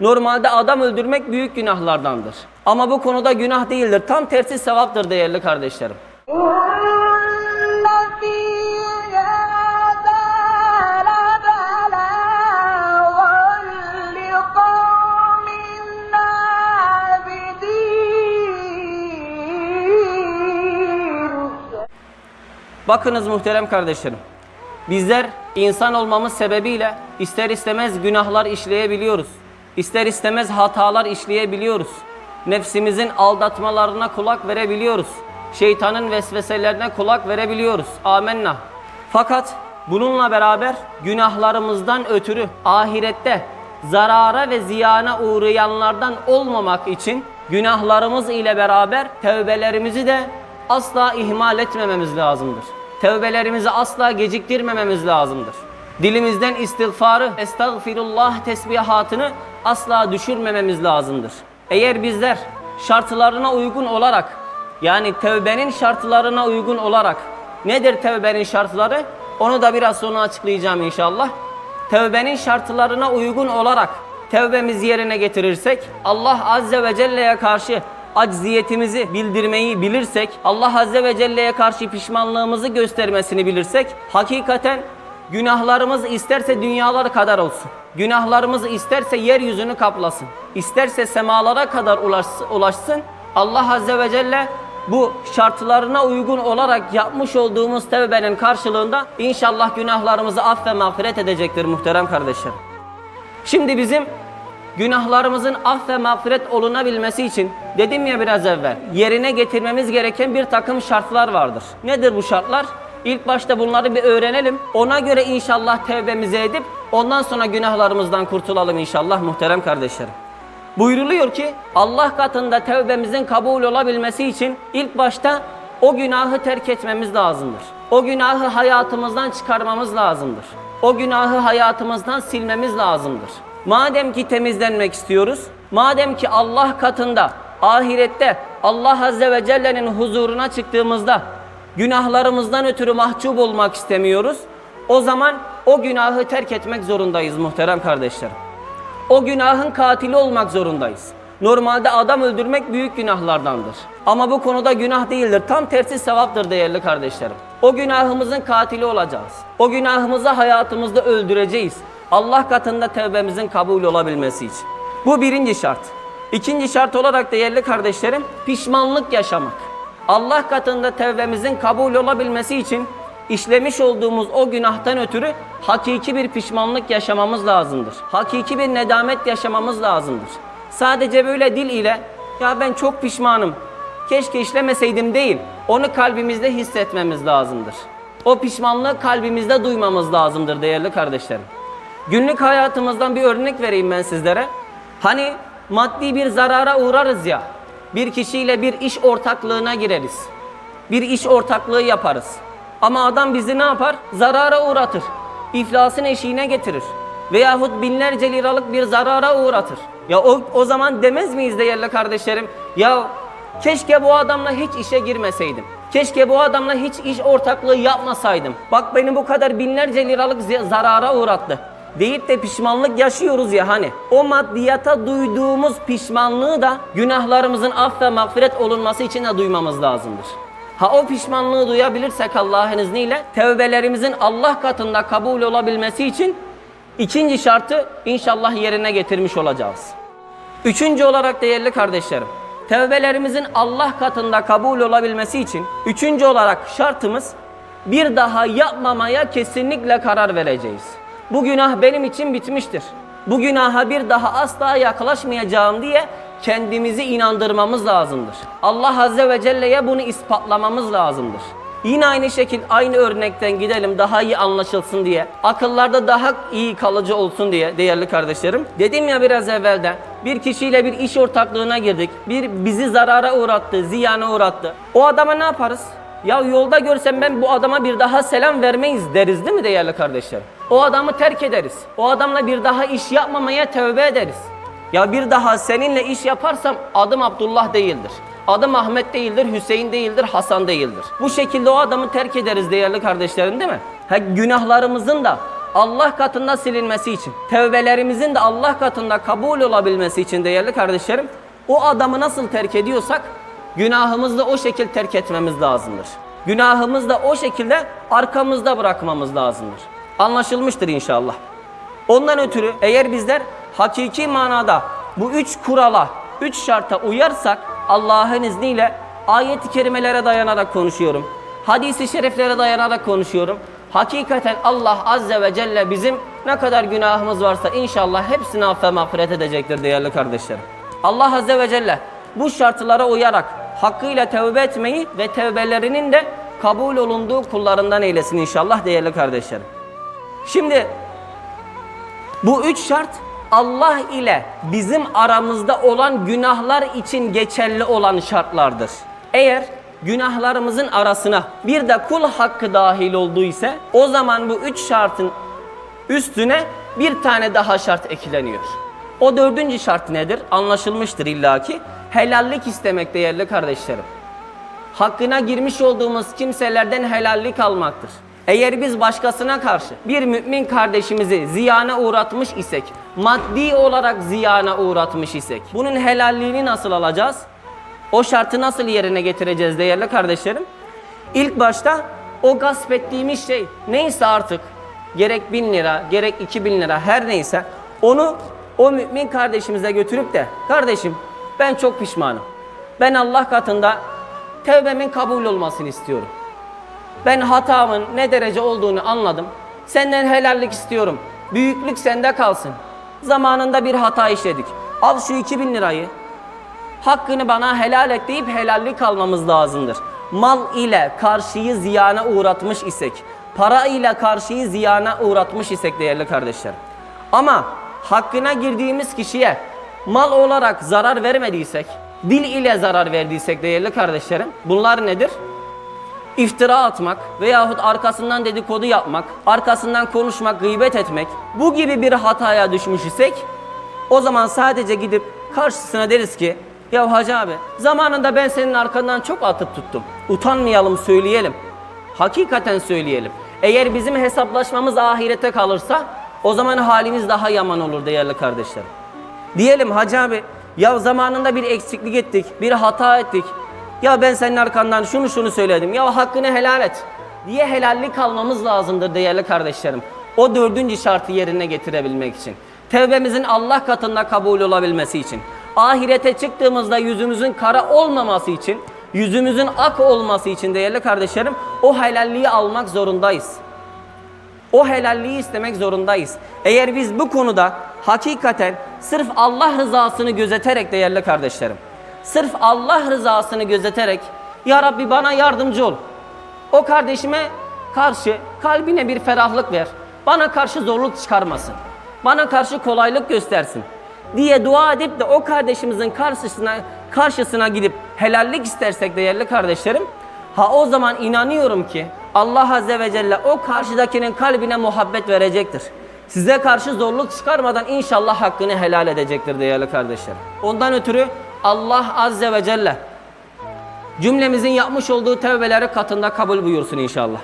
Normalde adam öldürmek büyük günahlardandır. Ama bu konuda günah değildir. Tam tersi sevaptır değerli kardeşlerim. Bakınız muhterem kardeşlerim. Bizler insan olmamız sebebiyle ister istemez günahlar işleyebiliyoruz. İster istemez hatalar işleyebiliyoruz. Nefsimizin aldatmalarına kulak verebiliyoruz. Şeytanın vesveselerine kulak verebiliyoruz. Amenna. Fakat bununla beraber günahlarımızdan ötürü ahirette zarara ve ziyana uğrayanlardan olmamak için günahlarımız ile beraber tevbelerimizi de asla ihmal etmememiz lazımdır. Tevbelerimizi asla geciktirmememiz lazımdır. Dilimizden istiğfarı, estağfirullah tesbihatını asla düşürmememiz lazımdır. Eğer bizler şartlarına uygun olarak yani tevbenin şartlarına uygun olarak nedir tevbenin şartları? Onu da biraz sonra açıklayacağım inşallah. Tevbenin şartlarına uygun olarak tevbemizi yerine getirirsek Allah Azze ve Celle'ye karşı acziyetimizi bildirmeyi bilirsek, Allah Azze ve Celle'ye karşı pişmanlığımızı göstermesini bilirsek, hakikaten günahlarımız isterse dünyalar kadar olsun. Günahlarımız isterse yeryüzünü kaplasın. isterse semalara kadar ulaşsın, ulaşsın. Allah Azze ve Celle bu şartlarına uygun olarak yapmış olduğumuz tevbenin karşılığında inşallah günahlarımızı aff ve mağfiret edecektir muhterem kardeşlerim. Şimdi bizim günahlarımızın af ve mağfiret olunabilmesi için dedim ya biraz evvel yerine getirmemiz gereken bir takım şartlar vardır. Nedir bu şartlar? İlk başta bunları bir öğrenelim. Ona göre inşallah tevbemizi edip ondan sonra günahlarımızdan kurtulalım inşallah muhterem kardeşlerim. Buyruluyor ki Allah katında tevbemizin kabul olabilmesi için ilk başta o günahı terk etmemiz lazımdır. O günahı hayatımızdan çıkarmamız lazımdır. O günahı hayatımızdan silmemiz lazımdır. Madem ki temizlenmek istiyoruz, madem ki Allah katında, ahirette Allah Azze ve Celle'nin huzuruna çıktığımızda günahlarımızdan ötürü mahcup olmak istemiyoruz, o zaman o günahı terk etmek zorundayız muhterem kardeşlerim. O günahın katili olmak zorundayız. Normalde adam öldürmek büyük günahlardandır. Ama bu konuda günah değildir. Tam tersi sevaptır değerli kardeşlerim. O günahımızın katili olacağız. O günahımızı hayatımızda öldüreceğiz. Allah katında tevbemizin kabul olabilmesi için. Bu birinci şart. İkinci şart olarak değerli kardeşlerim pişmanlık yaşamak. Allah katında tevbemizin kabul olabilmesi için işlemiş olduğumuz o günahtan ötürü hakiki bir pişmanlık yaşamamız lazımdır. Hakiki bir nedamet yaşamamız lazımdır. Sadece böyle dil ile ya ben çok pişmanım, keşke işlemeseydim değil, onu kalbimizde hissetmemiz lazımdır. O pişmanlığı kalbimizde duymamız lazımdır değerli kardeşlerim. Günlük hayatımızdan bir örnek vereyim ben sizlere. Hani maddi bir zarara uğrarız ya, bir kişiyle bir iş ortaklığına gireriz. Bir iş ortaklığı yaparız. Ama adam bizi ne yapar? Zarara uğratır. İflasın eşiğine getirir. Veyahut binlerce liralık bir zarara uğratır. Ya o, o zaman demez miyiz değerli kardeşlerim? Ya keşke bu adamla hiç işe girmeseydim. Keşke bu adamla hiç iş ortaklığı yapmasaydım. Bak beni bu kadar binlerce liralık zarara uğrattı. Deyip de pişmanlık yaşıyoruz ya hani. O maddiyata duyduğumuz pişmanlığı da günahlarımızın af ve mağfiret olunması için de duymamız lazımdır. Ha o pişmanlığı duyabilirsek Allah'ın izniyle tevbelerimizin Allah katında kabul olabilmesi için ikinci şartı inşallah yerine getirmiş olacağız. Üçüncü olarak değerli kardeşlerim, tevbelerimizin Allah katında kabul olabilmesi için üçüncü olarak şartımız bir daha yapmamaya kesinlikle karar vereceğiz. Bu günah benim için bitmiştir. Bu günaha bir daha asla yaklaşmayacağım diye kendimizi inandırmamız lazımdır. Allah Azze ve Celle'ye bunu ispatlamamız lazımdır. Yine aynı şekil aynı örnekten gidelim daha iyi anlaşılsın diye. Akıllarda daha iyi kalıcı olsun diye değerli kardeşlerim. Dedim ya biraz evvelde bir kişiyle bir iş ortaklığına girdik. Bir bizi zarara uğrattı, ziyana uğrattı. O adama ne yaparız? Ya yolda görsem ben bu adama bir daha selam vermeyiz deriz değil mi değerli kardeşlerim? O adamı terk ederiz. O adamla bir daha iş yapmamaya tövbe ederiz. Ya bir daha seninle iş yaparsam adım Abdullah değildir. Adım Ahmet değildir, Hüseyin değildir, Hasan değildir. Bu şekilde o adamı terk ederiz değerli kardeşlerim değil mi? Ha, günahlarımızın da Allah katında silinmesi için, tevbelerimizin de Allah katında kabul olabilmesi için değerli kardeşlerim, o adamı nasıl terk ediyorsak günahımızı da o şekilde terk etmemiz lazımdır. Günahımızı da o şekilde arkamızda bırakmamız lazımdır. Anlaşılmıştır inşallah. Ondan ötürü eğer bizler hakiki manada bu üç kurala, üç şarta uyarsak Allah'ın izniyle ayet-i kerimelere dayanarak konuşuyorum. Hadis-i şeriflere dayanarak konuşuyorum. Hakikaten Allah Azze ve Celle bizim ne kadar günahımız varsa inşallah hepsini affe mağfiret edecektir değerli kardeşlerim. Allah Azze ve Celle bu şartlara uyarak hakkıyla tevbe etmeyi ve tevbelerinin de kabul olunduğu kullarından eylesin inşallah değerli kardeşlerim. Şimdi bu üç şart Allah ile bizim aramızda olan günahlar için geçerli olan şartlardır. Eğer günahlarımızın arasına bir de kul hakkı dahil olduğu ise o zaman bu üç şartın üstüne bir tane daha şart ekleniyor. O dördüncü şart nedir? Anlaşılmıştır illaki. Helallik istemek değerli kardeşlerim hakkına girmiş olduğumuz kimselerden helallik almaktır. Eğer biz başkasına karşı bir mümin kardeşimizi ziyana uğratmış isek, maddi olarak ziyana uğratmış isek, bunun helalliğini nasıl alacağız? O şartı nasıl yerine getireceğiz değerli kardeşlerim? İlk başta o gasp ettiğimiz şey neyse artık gerek bin lira gerek iki bin lira her neyse onu o mümin kardeşimize götürüp de kardeşim ben çok pişmanım. Ben Allah katında tevbemin kabul olmasını istiyorum. Ben hatamın ne derece olduğunu anladım. Senden helallik istiyorum. Büyüklük sende kalsın. Zamanında bir hata işledik. Al şu 2000 lirayı. Hakkını bana helal et deyip helallik almamız lazımdır. Mal ile karşıyı ziyana uğratmış isek, para ile karşıyı ziyana uğratmış isek değerli kardeşlerim. Ama hakkına girdiğimiz kişiye mal olarak zarar vermediysek, dil ile zarar verdiysek değerli kardeşlerim, bunlar nedir? İftira atmak veyahut arkasından dedikodu yapmak, arkasından konuşmak, gıybet etmek bu gibi bir hataya düşmüş isek o zaman sadece gidip karşısına deriz ki ya hacı abi zamanında ben senin arkandan çok atıp tuttum. Utanmayalım söyleyelim. Hakikaten söyleyelim. Eğer bizim hesaplaşmamız ahirete kalırsa o zaman halimiz daha yaman olur değerli kardeşlerim. Diyelim hacı abi ya zamanında bir eksiklik ettik, bir hata ettik. Ya ben senin arkandan şunu şunu söyledim. Ya hakkını helal et diye helallik almamız lazımdır değerli kardeşlerim. O dördüncü şartı yerine getirebilmek için. Tevbemizin Allah katında kabul olabilmesi için. Ahirete çıktığımızda yüzümüzün kara olmaması için, yüzümüzün ak olması için değerli kardeşlerim o helalliği almak zorundayız. O helalliği istemek zorundayız. Eğer biz bu konuda hakikaten sırf Allah rızasını gözeterek değerli kardeşlerim, sırf Allah rızasını gözeterek Ya Rabbi bana yardımcı ol. O kardeşime karşı kalbine bir ferahlık ver. Bana karşı zorluk çıkarmasın. Bana karşı kolaylık göstersin diye dua edip de o kardeşimizin karşısına karşısına gidip helallik istersek değerli kardeşlerim ha o zaman inanıyorum ki Allah Azze ve Celle o karşıdakinin kalbine muhabbet verecektir. Size karşı zorluk çıkarmadan inşallah hakkını helal edecektir değerli kardeşlerim. Ondan ötürü Allah Azze ve Celle cümlemizin yapmış olduğu tevbeleri katında kabul buyursun inşallah.